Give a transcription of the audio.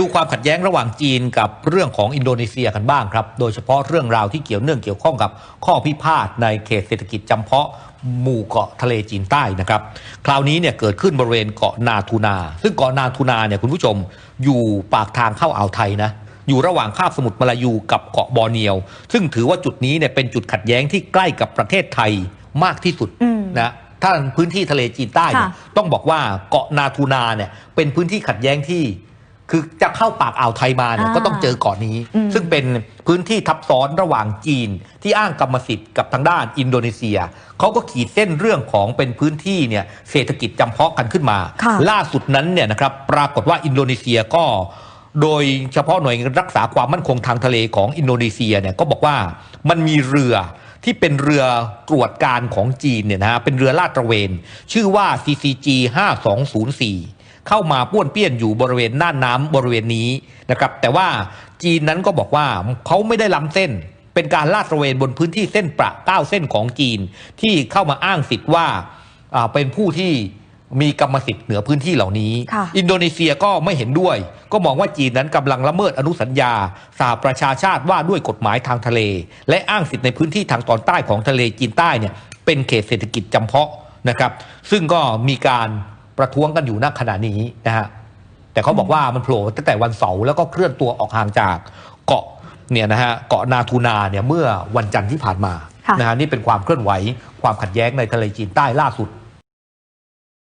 ดูความขัดแย้งระหว่างจีนกับเรื่องของอินโดนีเซียกันบ้างครับ โดยเฉพาะเรื่องราวที่เกี่ยวเนื่องเกี่ยวข้องกับข้อพิพาทในเขตเศรษฐกิจจำเพาะหมู่เกาะทะเลจีนใต้นะครับ คราวนี้เนี่ยเกิดขึ้นบริเวณเกาะนาทูนา ซึ่งเกาะนาทูนาเนี่ยคุณผู้ชมอยู่ปากทางเข้าอ่าวไทยนะอยู่ระหว่างคาบสมุทรมาลายูกับเกาะบอร์เนียว ซึ่งถือว่าจุดนี้เนี่ยเป็นจุดขัดแย้งที่ใกล้กับประเทศไทยมากที่สุดอืมนะถ้าพื้นที่ทะเลจีนใต้เนี่ยค่ะต้องบอกว่าเกาะนาทูนาเนี่ยเป็นพื้นที่ขัดแย้งที่ คือจะเข้าปากอ่าวไทยมาเนี่ยอ่าก็ต้องเจอเกาะนี้ อืม ซึ่งเป็นพื้นที่ทับซ้อนระหว่างจีน ที่อ้างกรรมสิทธิ์กับทางด้านอินโดนีเซียเขาก็ขีดเส้นเรื่องของเป็นพื้นที่เนี่ยเศรษฐกิจจำเพาะกันขึ้นมา ค่ะ ล่าสุดนั้นเนี่ยนะครับปรากฏว่าอินโดนีเซียก็ โดยเฉพาะหน่วยรักษาความมั่นคงทางทะเลของอินโดนีเซียเนี่ยก็บอกว่ามันมีเรือที่เป็นเรือตรวจการของจีนเนี่ยนะฮะเป็นเรือลาดตระเวน ชื่อว่า CCG 5204 เข้ามาป้วนเปี้ยนอยู่บริเวณน่านน้ำบริเวณนี้นะครับแต่ว่าจีนนั้นก็บอกว่าเขาไม่ได้ล้ำเส้น เป็นการลาดตระเวนบนพื้นที่เส้นประเก้าเส้นของจีนที่เข้ามาอ้างสิทธิ์ว่าอ่าเป็นผู้ที่มีกรรมสิทธิ์เหนือพื้นที่เหล่านี้ค่ะอินโดนีเซียก็ไม่เห็นด้วย ก็มองว่าจีนนั้นกำลังละเมิดอนุสัญญาสหประชาชาติว่าด้วยกฎหมายทางทะเล และอ้างสิทธิ์ในพื้นที่ทางตอนใต้ของทะเลจีนใต้เนี่ยเป็นเขตเศรษฐกิจจำเพาะนะครับ ซึ่งก็มีการ ประท้วงกันอยู่ณขณะนี้นะฮะแต่เขาบอกว่ามันโผล่ตั้งแต่วันเสาร์แล้วก็เคลื่อนตัวออกห่างจากเกาะเนี่ยนะฮะเกาะนาทูนาเนี่ยเมื่อวันจันทร์ที่ผ่านมาค่ะนะฮะนี่เป็นความเคลื่อนไหว ความขัดแย้งในทะเลจีนใต้ล่าสุด